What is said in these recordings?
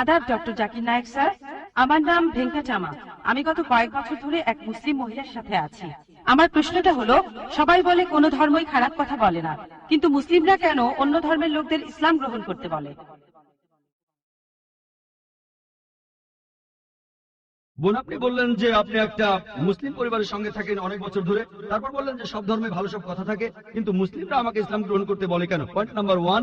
আদাব, doctor Zakir Naik sir, আমার নাম ভেঙ্কাচামা আমি গত কয়েক বছর ধরে এক মুসলিম মহিলার সাথে আছি। আমার প্রশ্নটা হলো, সবাই বলে কোনো ধর্মই খারাপ কথা বলে না, কিন্তু মুসলিমরা কেন অন্য ধর্মের লোকদের ইসলাম গ্রহণ করতে বলে? বোন, আপনি বললেন যে আপনি একটা মুসলিম পরিবারের সঙ্গে থাকেন অনেক বছর ধরে। তারপর বললেন যে সব ধর্মে ভালো সব কথা থাকে, কিন্তু মুসলিমরা আমাকে ইসলাম গ্রহণ করতে বলে কেন? পয়েন্ট নাম্বার ওয়ান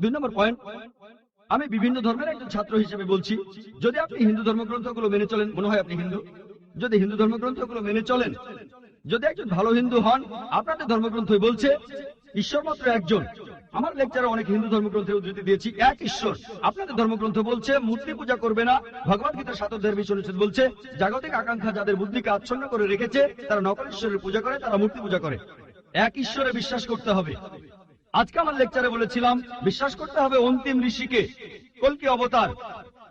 দুই নম্বর পয়েন্ট আমি বিভিন্ন ধর্মের একজন ছাত্র হিসেবে বলছি, যদি আপনি হিন্দু ধর্মগ্রন্থগুলো মেনে চলেন, মনে হয় আপনি হিন্দু, যদি হিন্দু ধর্মগ্রন্থগুলো মেনে চলেন, যদি একজন ভালো হিন্দু হন, আপনাদের ধর্মগ্রন্থই বলছে ঈশ্বর মাত্র একজন, আমার লেকচারে অনেক হিন্দু ধর্মগ্রন্থের উদ্ধৃতি দিয়েছি, এক ঈশ্বর, আপনাদের ধর্মগ্রন্থ বলছে, মূর্তি পূজা করবে না ভগবত গীতার সাতদের বিশ অনুচ্ছেদ বলছে, জাগতিক আকাঙ্ক্ষা যাদের বুদ্ধিকে আচ্ছন্ন করে রেখেছে, তারা নকল ঈশ্বরের পূজা করে, তারা মূর্তি পূজা করে, এক ঈশ্বরে বিশ্বাস করতে হবে আজকে আমার লেকচারে বলেছিলাম বিশ্বাস করতে হবে অন্তিম ঋষিকে। কলকি অবতার?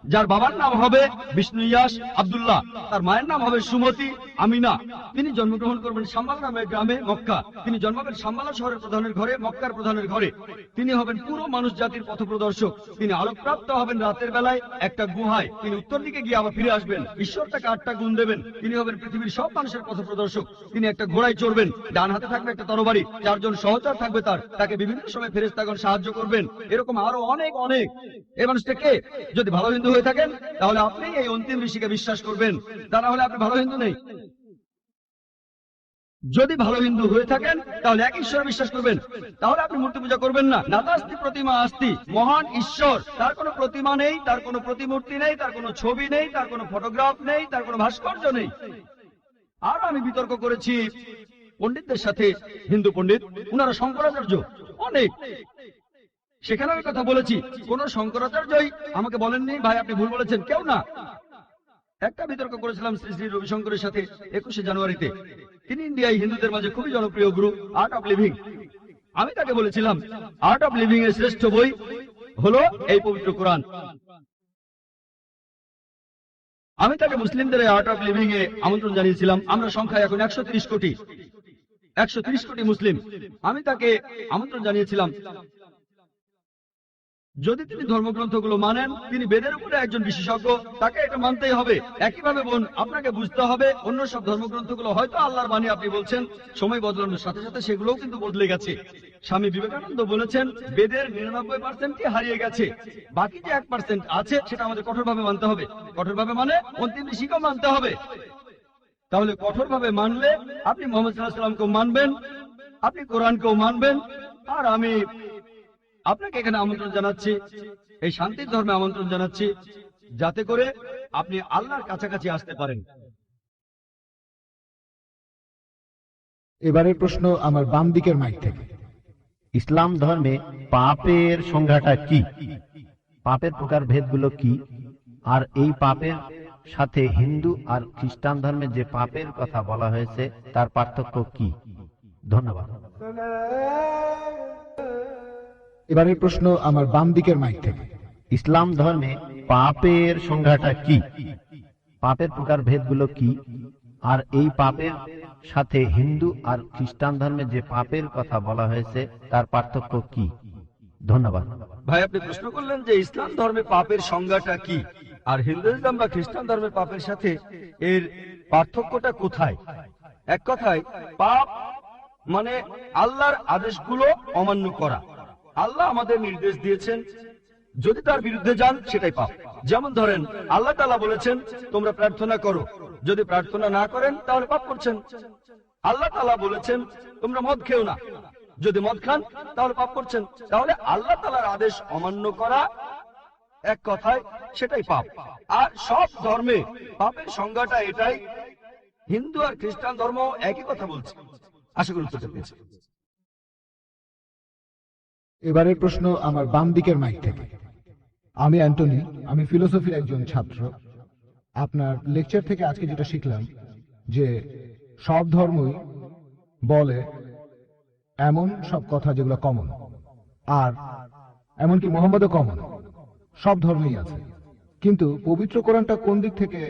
যার বাবার নাম হবে বিষ্ণু ইয়াস আবদুল্লাহ, তার মায়ের নাম হবে সুমতি আমিনা। তিনি জন্মগ্রহণ করবেন সাম্বাল নামের গ্রামে মক্কা। তিনি জন্মাবেন সাম্বালা শহরের প্রধানের ঘরে, মক্কার প্রধানের ঘরে। তিনি হবেন পুরো মানুষ জাতির পথপ্রদর্শক। তিনি আলোকপ্রাপ্ত হবেন রাতের বেলায় একটা গুহায়। তিনি উত্তর দিকে গিয়ে আবার ফিরে আসবেন। ঈশ্বর তাকে আটটা গুণ দেবেন। তিনি হবেন পৃথিবীর সব মানুষের পথপ্রদর্শক। তিনি একটা ঘোড়ায় চড়বেন। ডান হাতে থাকবে একটা তরবারি। চারজন সহচর থাকবে তার। তাকে বিভিন্ন সময় ফেরেস্তাগণ সাহায্য করবেন। এরকম আরও অনেক অনেক। এই মানুষটা কে? যদি ভালো হিন্দু হয়ে থাকেন, তাহলে আপনি এই অন্তিম ঋষিকে বিশ্বাস করবেন। তা না হলে আপনি ভালো হিন্দু নেই। যদি ভালো হিন্দু হয়ে থাকেন, তাহলে এক ঈশ্বর বিশ্বাস করবেন। তাহলে আপনি মূর্তি পূজা করবেন না। নাতাস্তি প্রতিমা আস্তি, মহান ঈশ্বর। তার কোনো প্রতিমা নেই, তার কোনো প্রতিমূর্তি নেই, তার কোনো ছবি নেই, তার কোনো ফটোগ্রাফ নেই, তার কোনো ভাস্কর্য নেই। আর আমি বিতর্ক করেছি, পণ্ডিতদের সাথে হিন্দু পণ্ডিত, উনারা শঙ্করাচার্য, অনেক। সেখানে আমি কথা বলেছি। কোন শঙ্করাচার্যই আমাকে বলেননি, ভাই, আপনি ভুল বলেছেন। কেউ না। একটা বিতর্ক করেছিলাম শ্রী শ্রী রবিশঙ্করের সাথে একুশে জানুয়ারিতে। তিনি ইন্ডিয়ায় হিন্দুদের মাঝে খুবই জনপ্রিয় গুরু আর্ট অফ লিভিং আমি তাকে বলেছিলাম আর্ট অফ লিভিং এর শ্রেষ্ঠ বই হলো এই পবিত্র কোরআন। আমি তাকে মুসলিমদের আর্ট অফ লিভিং এ আমন্ত্রণ জানিয়েছিলাম, আমরা সংখ্যায় এখন একশো ত্রিশ কোটি। একশো ত্রিশ কোটি মুসলিম। আমি তাকে আমন্ত্রণ জানিয়েছিলাম যদি তিনি ধর্মগ্রন্থগুলো মানেন, তিনি বেদের উপরে একজন বিশেষজ্ঞ, তাকে এটা মানতেই হবে। একইভাবে বোন, আপনাকে বুঝতে হবে, অন্য সব ধর্মগ্রন্থগুলো হয়তো আল্লাহর বাণী আপনি বলছেন, সময় বদলানোর সাথে সাথে সেগুলোও কিন্তু বদলে গেছে। স্বামী বিবেকানন্দ বলেছেন, বেদের নিরানব্বই পার্সেন্টই হারিয়ে গেছে। বাকি যে এক পার্সেন্ট আছে, সেটা আমাদের কঠোরভাবে মানতে হবে। কঠোরভাবে মানে অন্তিম ঋষিকেও মানতে হবে। তাহলে কঠোরভাবে মানলে আপনি মোহাম্মদ সাল্লাহ সাল্লামকেও মানবেন, আপনি কোরআনকেও মানবেন, আর আমি আপনাকে এখানে আমন্ত্রণ জানাচ্ছি এই শান্তির ধর্মে আমন্ত্রণ জানাচ্ছি যাতে করে আপনি আল্লাহর কাছাকাছি আসতে পারেন। এবারের প্রশ্ন আমার বাম দিকের মাইক থেকে। ইসলাম ধর্মে পাপের সংজ্ঞাটা কি? পাপের প্রকার ভেদগুলো কি? আর এই পাপের সাথে হিন্দু আর খ্রিস্টান ধর্মে যে পাপের কথা বলা হয়েছে তার পার্থক্য কি? ধন্যবাদ। এবারের প্রশ্ন আমার বাম দিকের মাইক থেকে। ইসলাম ধর্মে পাপের সংজ্ঞাটা কি? পাপের প্রকার ভেদগুলো কি? আর এই পাপের সাথে হিন্দু আর খ্রিস্টান ধর্মে যে পাপের কথা বলা হয়েছে তার পার্থক্য কি? ধন্যবাদ। ভাই আপনি প্রশ্ন করলেন যে ইসলাম ধর্মে পাপের সংজ্ঞাটা কি? আর হিন্দুইজম বা খ্রিস্টান ধর্মের পাপের সাথে এর পার্থক্যটা কোথায়? এক কথায় পাপ মানে আল্লাহর আদেশগুলো অমান্য করা। আল্লাহ আমাদের নির্দেশ দিয়েছেন, যদি তার বিরুদ্ধে যান সেটাই পাপ। যেমন ধরেন, আল্লাহ তালা বলেছেন, তোমরা প্রার্থনা করো, যদি প্রার্থনা না করেন তাহলে পাপ করছেন। আল্লাহ তালা বলেছেন, তোমরা মদ খেও না, যদি মদ খান তাহলে পাপ করছেন। তাহলে আল্লাহ তালার আদেশ অমান্য করা এক কথায় সেটাই পাপ। আর সব ধর্মে পাপের সংজ্ঞাটা এটাই, হিন্দু আর খ্রিস্টান ধর্ম একই কথা বলছে। আশা করি এবারের প্রশ্ন আমার বাম দিকের মাইক থেকে। আমি অ্যান্টনি, আমি ফিলোসফির একজন ছাত্র। আপনার লেকচার থেকে আজকে যেটা শিখলাম, যে সব ধর্মই বলে এমন সব কথা যেগুলো কমন আর এমনকি মোহাম্মদও কমন সব ধর্মেই আছে। কিন্তু পবিত্র কোরআনটা কোন দিক থেকে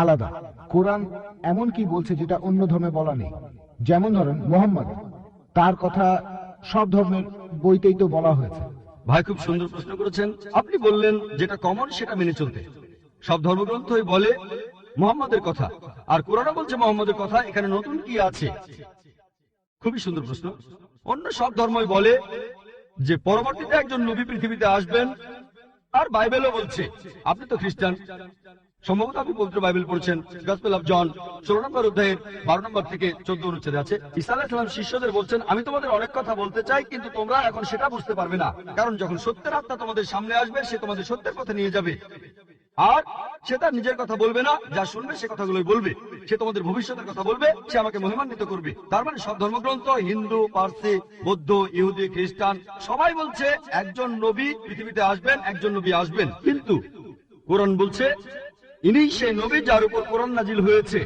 আলাদা? কোরআন এমন কি বলছে যেটা অন্য ধর্মে বলা নেই? যেমন ধরেন, মোহাম্মদ, তার কথা সব ধর্মের বইতেই তো বলা হয়েছে। ভাই, খুব সুন্দর প্রশ্ন করেছেন। আপনি বললেন যেটা কমন সেটা মেনে চলতে। সব ধর্মগ্রন্থই বলে মোহাম্মদের কথা। আর কোরআনও বলছে মোহাম্মদের কথা। এখানে নতুন কি আছে? খুবই সুন্দর প্রশ্ন। অন্য সব ধর্মই বলে যে পরবর্তীতে একজন নবী পৃথিবীতে আসবেন, আর বাইবেলও বলছে, আপনি তো খ্রিস্টান। সম্ভবত আপনি পবিত্র বাইবেল পড়ছেন গসপেল অফ জন ষোলো নম্বর অধ্যায়ের বারো নম্বর থেকে চোদ্দ অনুচ্ছেদে আছে। ইসা আলাহিসাল্লাম শিষ্যদের বলছেন, আমি তোমাদের অনেক কথা বলতে চাই, কিন্তু তোমরা এখন সেটা বুঝতে পারবে না। কারণ যখন সত্যের আত্মা তোমাদের সামনে আসবে, সে তোমাদের সত্যের পথে নিয়ে যাবে। আর সে তার নিজের কথা বলবে না, যা শুনবে সে কথাগুলোই বলবে। সে তোমাদের ভবিষ্যতের কথা বলবে, সে আমাকে মহিমান্বিত করবে। তার মানে সব ধর্মগ্রন্থ, হিন্দু, পার্সি, বৌদ্ধ, ইহুদি, খ্রিস্টান, সবাই বলছে, একজন নবী পৃথিবীতে আসবেন, একজন নবী আসবেন। কিন্তু কোরআন বলছে ইনি সেই নবী যার উপর কোরআন নাজিল হয়েছে।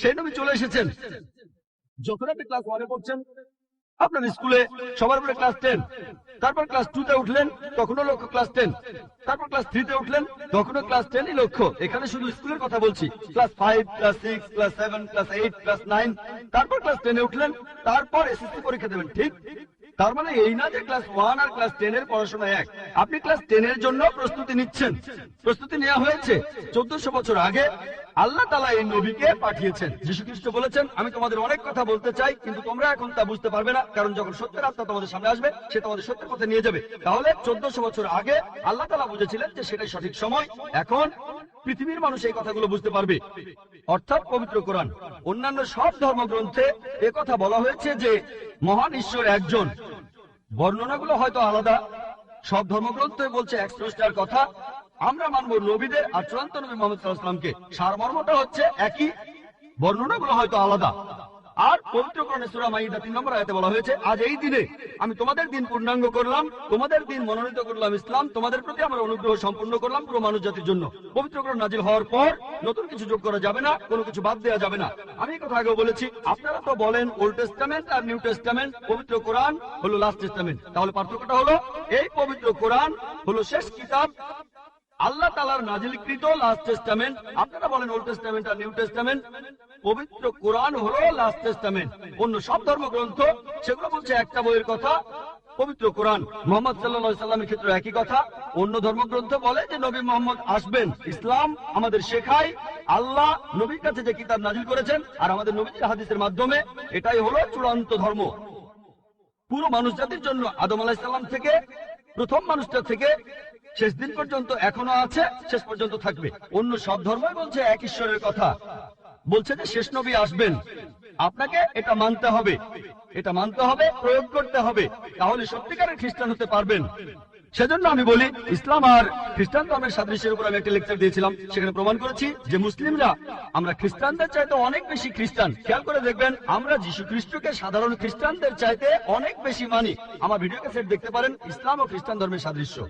সেই নবী চলে এসেছেন। যখন আপনি ক্লাস ওয়ানে পড়ছেন, আপনার স্কুলে সবার ক্লাস টেন তারপর ক্লাস টু তে উঠলেন, তখনও লক্ষ্য ক্লাস টেন তারপর ক্লাস থ্রি তে উঠলেন, তখনও ক্লাস লক্ষ্য। এখানে শুধু স্কুলের কথা বলছি। Class five class six class seven class eight class nine তারপর ক্লাস টেনে উঠলেন, তারপর এসএসসি পরীক্ষা দেবেন। ঠিক তার মানে এই না যে ক্লাস ওয়ান আর ক্লাস টেন এর পড়াশোনা এক। আপনি ক্লাস টেন এর জন্য প্রস্তুতি নিচ্ছেন। প্রস্তুতি নেওয়া হয়েছে চোদ্দশো বছর আগে। আল্লাহ তালা এই নবীকে পাঠিয়েছেন। যীশু খ্রিস্ট বলেছেন, আমি তোমাদের অনেক কথা বলতে চাই, কিন্তু তোমরা এখন তা বুঝতে পারবে না, কারণ যখন সত্যের আত্মা তোমাদের সামনে আসবে, সে তোমাদের সত্যের পথে নিয়ে যাবে। তাহলে চোদ্দশো বছর আগে আল্লাহ তালা বুঝেছিলেন যে সেটাই সঠিক সময়। এখন পৃথিবীর মানুষ এই কথাগুলো বুঝতে পারবে। অর্থাৎ পবিত্র কোরআন। অন্যান্য সব ধর্মগ্রন্থে কথা বলা হয়েছে যে, মহান ঈশ্বর একজন। বর্ণনাগুলো হয়তো আলাদা। সব ধর্মগ্রন্থে বলছে এক স্রষ্টার কথা। আমরা মানব নবীদের আর চূড়ান্ত নবী মোহাম্মদ সাল্লাহামকে সারমর্মটা হচ্ছে একই। বর্ণনাগুলো হয়তো আলাদা। আর পবিত্র কোরআনে সূরা মাইদা তিন নম্বর আয়াতে বলা হয়েছে, আজ এই দিনে আমি তোমাদের দিন পূর্ণাঙ্গ করলাম, তোমাদের দিন মনোনীত করলাম ইসলাম, তোমাদের প্রতি আমার অনুগ্রহ সম্পূর্ণ করলাম পুরো মানুষ জাতির জন্য। পবিত্র কোরআন নাজিল হওয়ার পর নতুন কিছু যোগ করা যাবে না, কোনো কিছু বাদ দেওয়া যাবে না। আমি কথা আগেও বলেছি, আপনারা তো বলেন ওল্ড টেস্টামেন্ট আর নিউ টেস্টামেন্ট পবিত্র কোরআন হলো লাস্ট টেস্টামেন্ট তাহলে পার্থক্যটা হলো, এই পবিত্র কোরআন হলো শেষ কিতাব, আল্লাহ তালার নাজিলকৃত লাস্ট টেস্টামেন্ট আপনারা বলেন ওল্ড টেস্টামেন্ট আর নিউ টেস্টামেন্ট পবিত্র কোরআন হলো লাস্ট টেস্টামেন্ট অন্য সব ধর্মগ্রন্থ, সেগুলো বলছে একটা বইয়ের কথা, পবিত্র কোরআন। মোহাম্মদ সাল্লা সাল্লামের ক্ষেত্রে একই কথা। অন্য ধর্মগ্রন্থ বলে যে নবী মোহাম্মদ আসবেন। ইসলাম আমাদের শেখায়, আল্লাহ নবীর কাছে যে কিতাব নাজিল করেছেন আর আমাদের নবীর হাদিসের মাধ্যমে, এটাই হলো চূড়ান্ত ধর্ম। পুরো মানুষ জাতির জন্য আদম আলাহিসাল্লাম থেকে, প্রথম মানুষটা থেকে শেষ দিন পর্যন্ত এখনও আছে, শেষ পর্যন্ত থাকবে। অন্য সব ধর্মই বলছে এক ঈশ্বরের কথা। বলছে যে শেষ নবী আসবেন। আপনাকে এটা মানতে হবে। এটা মানতে হবে, প্রয়োগ করতে হবে। তাহলে সত্যিকারের খ্রিস্টান হতে পারবেন। সেজন্য আমি বলি, ইসলাম আর খ্রিস্টান ধর্মের সাদৃশ্যের উপর আমি একটা লেকচার দিয়েছিলাম। সেখানে প্রমাণ করেছি যে মুসলিমরা, আমরা খ্রিস্টানদের চাইতে অনেক বেশি খ্রিস্টান। খেয়াল করে দেখবেন, আমরা যীশু খ্রিস্টকে সাধারণ খ্রিস্টানদের চাইতে অনেক বেশি মানি। আমার ভিডিও ক্যাসেট দেখতে পারেন, ইসলাম ও খ্রিস্টান ধর্মের সাদৃশ্য।